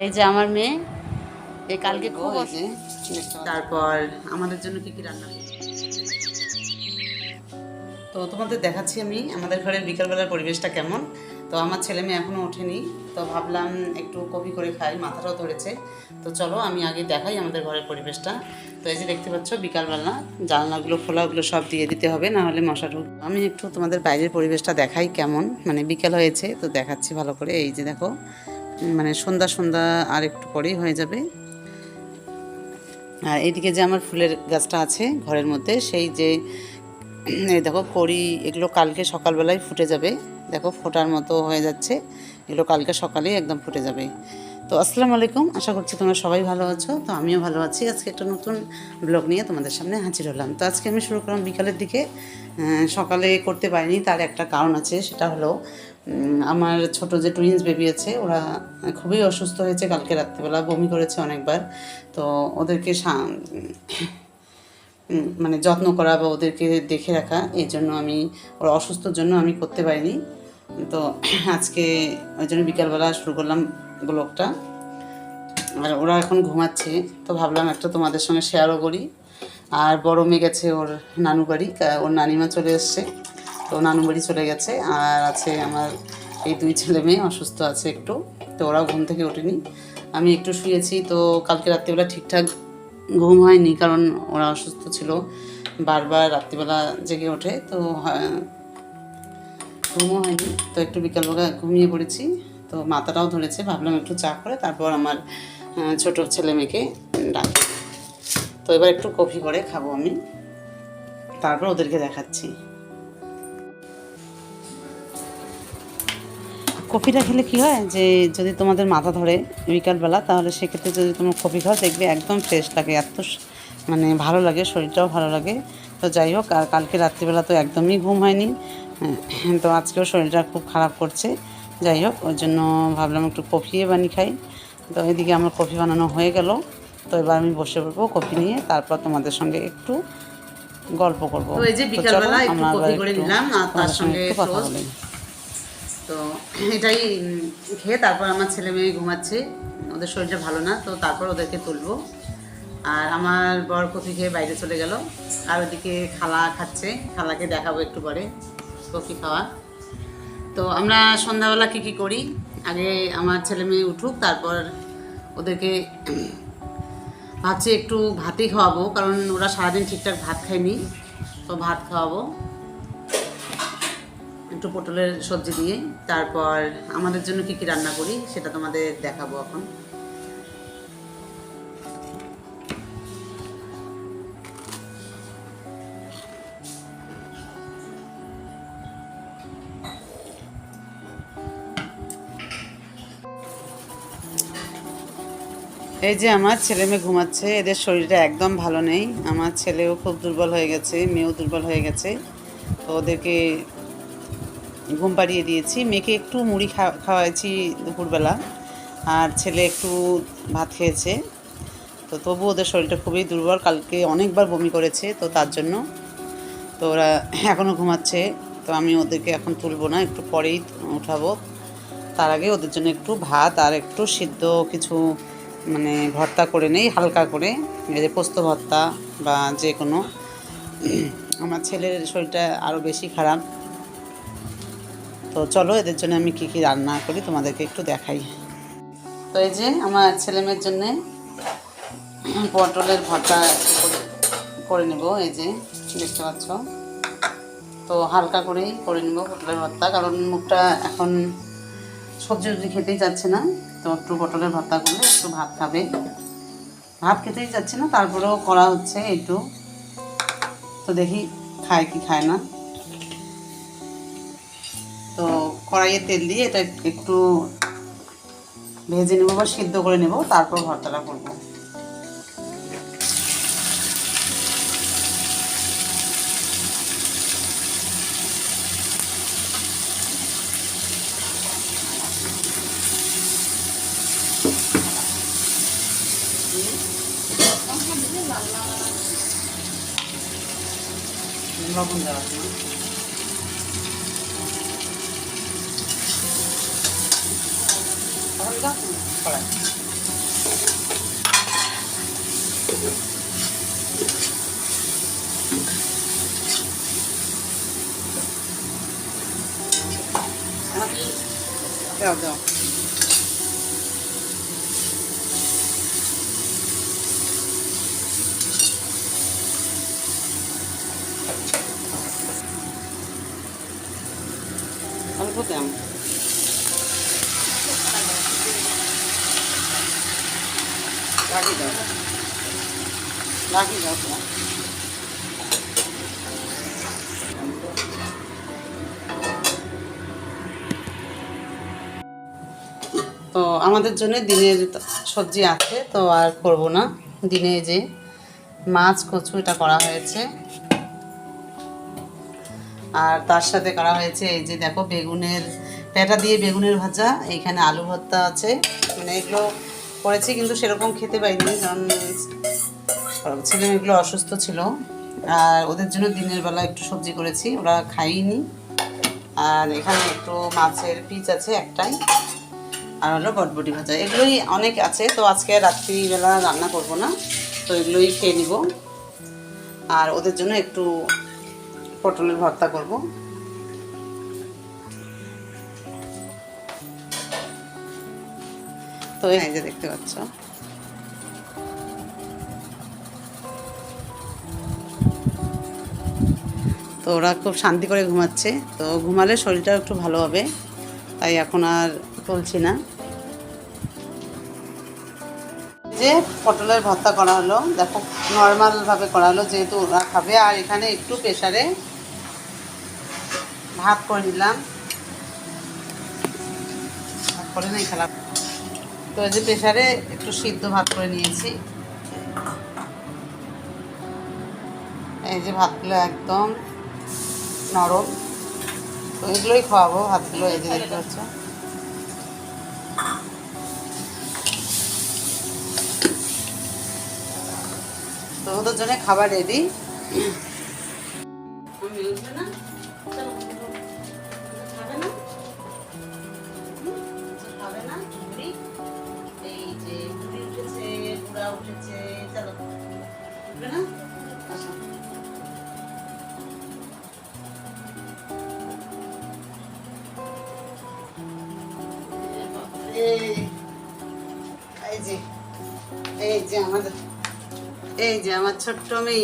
এই যে আমার মেয়ে এই কালকে খুব পাচ্ছ। তারপর আমাদের জন্য কি কি রান্না করছি তো তোমাদের দেখাচ্ছি আমি আমাদের ঘরের বিকালবেলার পরিবেশটা কেমন। তো আমার ছেলে মেয়ে এখনও ওঠেনি তো ভাবলাম একটু কফি করে খাই মাথাটাও ধরেছে। তো চলো আমি আগে দেখাই আমাদের ঘরের পরিবেশটা। তো এই যে দেখতে পাচ্ছ বিকালবেলা জানলাগুলো খোলাগুলো সব দিয়ে দিতে হবে না হলে মশা ঢুক আমি একটু তোমাদের বাইরের পরিবেশটা দেখাই কেমন। মানে বিকাল হয়েছে তো দেখাচ্ছি ভালো করে। এই যে দেখো মানে সন্ধ্যা সন্ধ্যা আর একটু পরেই হয়ে যাবে। আর এইদিকে যে আমার ফুলের গাছটা আছে ঘরের মধ্যে, সেই যে, এই দেখো কড়ি, এগুলো কালকে সকালবেলায় ফুটে যাবে। দেখো ফোটার মতো হয়ে যাচ্ছে, এগুলো কালকে সকালেই একদম ফুটে যাবে। তো আসসালামু আলাইকুম, আশা করছি তোমরা সবাই ভালো আছো। তো আমিও ভালো আছি, আজকে একটা নতুন ব্লগ নিয়ে তোমাদের সামনে হাজির হলাম। তো আজকে আমি শুরু করলাম বিকালের দিকে সকালে করতে পারিনি, তার একটা কারণ আছে, সেটা হলো আমার ছোট যে টুইন্স বেবি আছে, ওরা খুবই অসুস্থ হয়েছে, কালকে রাত্রিবেলা বমি করেছে অনেকবার। তো ওদেরকে মানে যত্ন করা বা ওদেরকে দেখে রাখা, এই জন্য আমি, ওরা অসুস্থর জন্য আমি করতে পারিনি। তো আজকে ওই জন্য বিকালবেলা শুরু করলাম ব্লগটা। আর ওরা এখন ঘুমাচ্ছে, তো ভাবলাম একটা তোমাদের সঙ্গে শেয়ারও করি। আর বড় মেয়ে গেছে ওর নানু বাড়ি ওর নানিমা চলে এসছে। তো নানু বাড়ি চলে গেছে আর আছে আমার এই দুই ছেলে মেয়ে, অসুস্থ আছে একটু, তো ওরাও ঘুম থেকে ওঠেনি। আমি একটু শুয়েছি, তো কালকে রাত্রিবেলা ঠিকঠাক ঘুম হয়নি কারণ ওরা অসুস্থ ছিল। বারবার রাত্রিবেলা জেগে ওঠে, তো ঘুমও হয়নি। তো একটু বিকালবেলা ঘুমিয়ে পড়েছি, তো মাথাটাও ধরেছে, ভাবলাম একটু চা করে তারপর আমার ছোট ছেলে মেয়েকে ডাকি। তো এবার একটু কফি করে খাব আমি, তারপর ওদেরকে দেখাচ্ছি। কফিটা খেলে কি হয় যে যদি তোমাদের মাথা ধরে বিকালবেলা তাহলে সেক্ষেত্রে যদি তোমার কফি খাও দেখবে একদম ফ্রেশ লাগে এত মানে ভালো লাগে শরীরটাও ভালো লাগে। তো যাই হোক আর কালকে রাত্রিবেলা তো একদমই ঘুম হয়নি। হ্যাঁ, তো আজকেও শরীরটা খুব খারাপ করছে। যাই হোক ওই জন্য ভাবলাম একটু কফি বানিয়ে খাই। তো এদিকে আমার কফি বানানো হয়ে গেল। তো এবার আমি বসে পড়ব কফি নিয়ে তারপর তোমাদের সঙ্গে একটু গল্প করব। তো এই যে বিকালবেলা একটু আমরা কফি করে একটু নিলাম আর তার সঙ্গে একটু কথা। বলি। তো এটাই খেয়ে তারপর আমার ছেলে মেয়ে ঘুমাচ্ছে। ওদের শরীরটা ভালো না, তো তারপর ওদেরকে তুলবো। আর আমার বর কফি খেয়ে বাইরে চলে গেল। আর ওদিকে খালা খাচ্ছে, খালাকে দেখাবো একটু পরে কফি খাওয়া। তো আমরা সন্ধ্যাবেলা কী কী করি? আগে আমার ছেলে মেয়ে উঠুক, তারপর ওদেরকে ভাবছি একটু ভাতই খাওয়াবো, কারণ ওরা সারাদিন ঠিকঠাক ভাত খায়নি, তো ভাত খাওয়াবো। একটু পটলের সবজি দিয়ে। তারপর আমাদের জন্য কি কি রান্না করি, সেটা তোমাদের দেখাবো এখন। এই যে আমার ছেলে মেয়ে ঘুমাচ্ছে, এদের শরীরটা একদম ভালো নেই। আমার ছেলেও খুব দুর্বল হয়ে গেছে, মেয়েও দুর্বল হয়ে গেছে। তো ওদেরকে ঘুম পাড়িয়ে দিয়েছি। মেয়েকে একটু মুড়ি খাওয়াইছি দুপুরবেলা। আর ছেলে একটু ভাত খেয়েছে। তো তবু ওদের শরীরটা খুবই দুর্বল। কালকে অনেকবার বমি করেছে তো তার জন্য। তো ওরা এখনও ঘুমাচ্ছে। তো আমি ওদেরকে এখন তুলবো না, একটু পরেই উঠাবো। তার আগে ওদের জন্য একটু ভাত আর একটু সিদ্ধ কিছু মানে ভর্তা করে নেই, হালকা করে। এই যে পোস্ত ভর্তা বা যে কোনো আমার ছেলের শরীরটা আরও বেশি খারাপ। তো চলো, এদের জন্য আমি কী কী রান্না করি তোমাদেরকে একটু দেখাই। তো এই যে আমার ছেলে মেয়ের জন্যে পটলের ভর্তা করে- নেব, এই যে দেখতে পাচ্ছ। তো হালকা করেই করে নেব পটলের ভর্তা, কারণ মুখটা এখন সবজি টবজি খেতেই যাচ্ছে না। তো একটু পটলের ভর্তা করলে একটু ভাত খাবে। ভাত খেতেই যাচ্ছে না, তারপরেও করা হচ্ছে একটু। তো দেখি খায় কি খায় না। তো কড়াইয়ে তেল দিয়ে এটা একটু ভেজে নেব বা সিদ্ধ করে নেব, তারপর ভর্তাটা করব। 감자? 그래. 야, 야. 안 보자. দাও। দাও তো আমাদের জন্য দিনের সবজি আছে, তো আর করব না। দিনে যে মাছ, কচু, এটা করা হয়েছে। আর তার সাথে করা হয়েছে এই যে দেখো বেগুনের পেটা দিয়ে বেগুনের ভাজা, এইখানে আলু ভর্তা আছে। মানে এগুলো করেছি, কিন্তু সেরকম খেতে পাইনি, কারণ ছেলে মেয়েগুলো অসুস্থ ছিল। আর ওদের জন্য দিনের বেলা একটু সবজি করেছি, ওরা খাইনি। আর এখানে একটু মাছের পিচ আছে একটাই, আর হলো বটবটি ভাজা। এগুলোই অনেক আছে, তো আজকে রাত্রিবেলা রান্না করব না, তো এগুলোই খেয়ে নিব। আর ওদের জন্য একটু পটলের ভর্তা করব। তো এই যে দেখতে পাচ্ছ। তো ওরা খুব শান্তি করে ঘুমাচ্ছে। তো ঘুমালে শরীরটা একটু ভালো হবে, তাই এখন আর তুলছি না। যে পটলের ভর্তা করা হলো, দেখো নর্মালভাবে করা হলো, যেহেতু ওরা খাবে। আর এখানে একটু প্রেশারে ভাত করে নিলাম। করে নেই খেলা তো এই যে প্রেশারে একটু সিদ্ধ ভাত করে নিয়েছি। এই যে ভাতগুলো একদম নরম। তো এগুলোই খাওয়াবো ভাতগুলো, এই যে দেখতে হচ্ছে তো ওদের জন্য খাবার রেডি এই যে এই যে আমাদের এই যে আমার ছোট্ট মেয়ে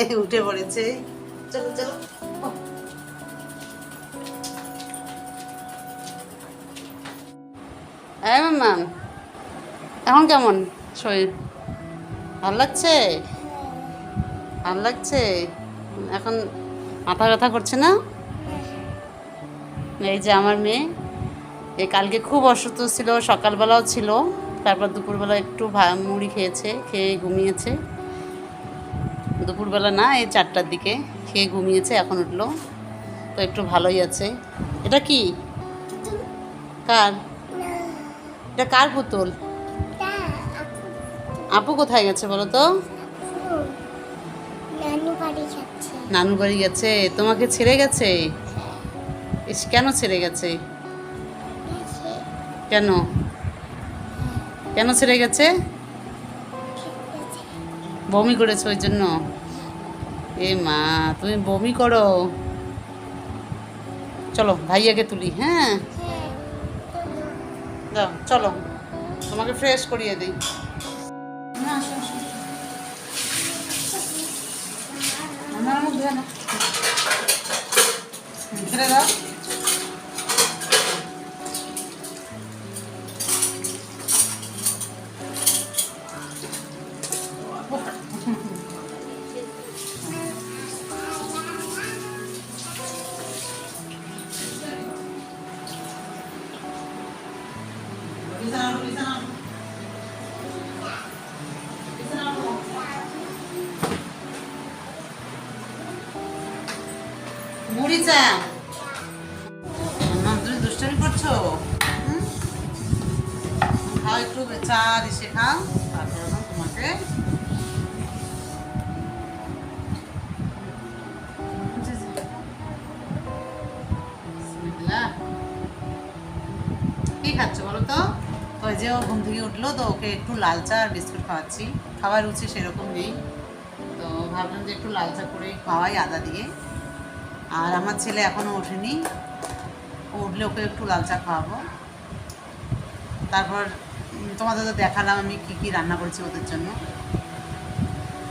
এই উঠে পড়েছে। চলো চলো। হ্যাঁ মাম এখন কেমন? শরীর ভালো লাগছে? ভালো লাগছে? এখন মাথা ব্যথা করছে না? এই যে আমার মেয়ে এ কালকে খুব অসুস্থ ছিল সকালবেলাও ছিল। তারপর দুপুরবেলা একটু মুড়ি খেয়েছে খেয়ে ঘুমিয়েছে। দুপুরবেলা না এই চারটার দিকে খেয়ে ঘুমিয়েছে এখন উঠল। তো একটু ভালোই আছে। এটা কি? কার? এটা কার পুতুল? আপু কোথায় গেছে বলো তো? নানু বাড়ি নানু বাড়ি গেছে। তোমাকে ছেড়ে গেছে? ইস কেন ছেড়ে গেছে? কেন? কেন ছেড়ে গেছে? বমি করেছ ওই জন্য? এ মা, তুমি বমি করো। চলো, ভাইয়াকে তুলি হ্যাঁ? চলো, তোমাকে ফ্রেশ করিয়ে দিই। আমার দাও। মুড়ি চা তুমি দুষ্টামি করছ? খাও একটু চা দিশে খাও। তারপর তোমাকে ওই যে ও ঘুম থেকে উঠল তো ওকে একটু লাল চা আর বিস্কুট খাওয়াচ্ছি। খাবার রুচি সেরকম নেই। তো ভাবলাম যে একটু লাল চা করে খাওয়াই আদা দিয়ে। আর আমার ছেলে এখনও ওঠেনি। ও উঠলে ওকে একটু লাল চা খাওয়াবো। তারপর তোমাদের তো দেখালাম আমি কি কি রান্না করেছি ওদের জন্য।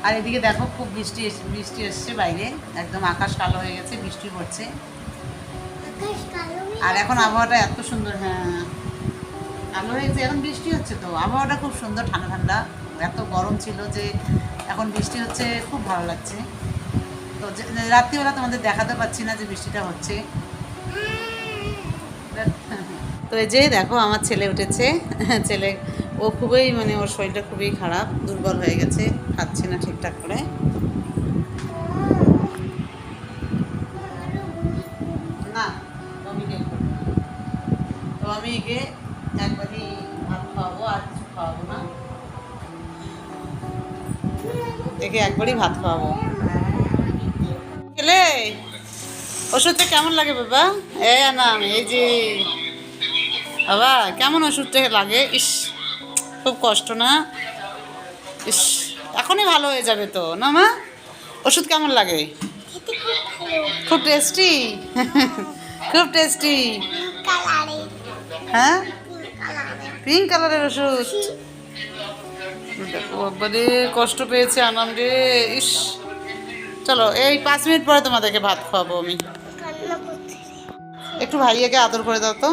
আর এদিকে দেখো খুব বৃষ্টি এস- বৃষ্টি এসছে বাইরে। একদম আকাশ কালো হয়ে গেছে বৃষ্টি পড়ছে। আর এখন আবহাওয়াটা এত সুন্দর হ্যাঁ। কালো হয়ে গেছে এখন বৃষ্টি হচ্ছে তো, আবহাওয়াটা খুব সুন্দর, ঠান্ডা ঠান্ডা। এত গরম ছিল যে এখন বৃষ্টি হচ্ছে, খুব ভালো লাগছে। তো যে- রাত্রিবেলা তোমাদের দেখাতে পাচ্ছি না যে বৃষ্টিটা হচ্ছে। তো এই যে দেখো, আমার ছেলে উঠেছে। ছেলে, ও খুবই মানে ওর শরীরটা খুবই খারাপ, দুর্বল হয়ে গেছে, খাচ্ছে না ঠিকঠাক করে। একে একবারই ভাত খাওয়াবো। খেলে? ওষুধটা কেমন লাগে বাবা? এ না এই যে। বাবা কেমন ওষুধটা লাগে? ইস খুব কষ্ট না? ইস এখনই ভালো হয়ে যাবে তো না মা? ওষুধ কেমন লাগে? খুব টেস্টি খুব টেস্টি হ্যাঁ? পিঙ্ক কালারের ওষুধ? দেখো কষ্ট পেয়েছে রে, ইস। চলো, এই পাঁচ মিনিট পরে তোমাদেরকে ভাত খাওয়াবো আমি। একটু ভাইয়াকে আদর করে দাও তো।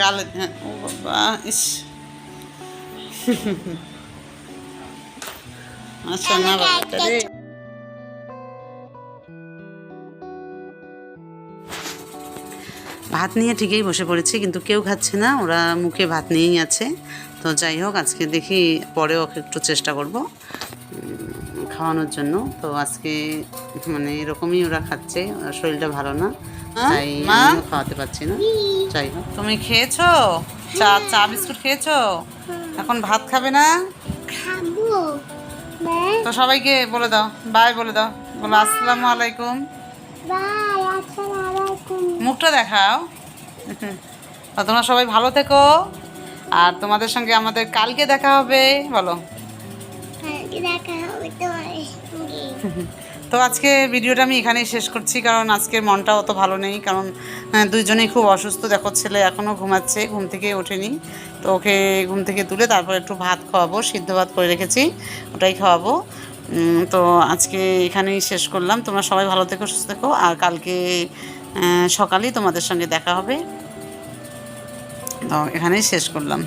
গালে হ্যাঁ ও বাবা, ইস। আচ্ছা না বাবাটা ভাত নিয়ে ঠিকই বসে পড়েছি কিন্তু কেউ খাচ্ছে না ওরা মুখে ভাত নিয়েই আছে। তো যাই হোক আজকে দেখি পরেও ওকে একটু চেষ্টা করব খাওয়ানোর জন্য। তো আজকে মানে এরকমই ওরা খাচ্ছে ওর শরীরটা ভালো না তাই খাওয়াতে পারছি না। যাই হোক। তুমি খেয়েছো? চা চা বিস্কুট খেয়েছো? এখন ভাত খাবে না? তো সবাইকে বলে দাও বাই বলে দাও। বলো আসসালামু আলাইকুম। বাই আসসালামু আলাইকুম মুখটা দেখাও। তোমরা সবাই ভালো থেকো। আর তোমাদের সঙ্গে আমাদের কালকে দেখা হবে বলো। তো আজকে ভিডিওটা আমি এখানেই শেষ করছি কারণ আজকের মনটা অত ভালো নেই কারণ দুইজনেই খুব অসুস্থ। দেখো ছেলে এখনও ঘুমাচ্ছে ঘুম থেকে ওঠেনি। তো ওকে ঘুম থেকে তুলে তারপর একটু ভাত খাওয়াবো সিদ্ধ ভাত করে রেখেছি ওটাই খাওয়াবো। তো আজকে এখানেই শেষ করলাম। তোমরা সবাই ভালো থেকো সুস্থ থেকো। আর কালকে সকালেই তোমাদের সঙ্গে দেখা হবে। তো এখানেই শেষ করলাম।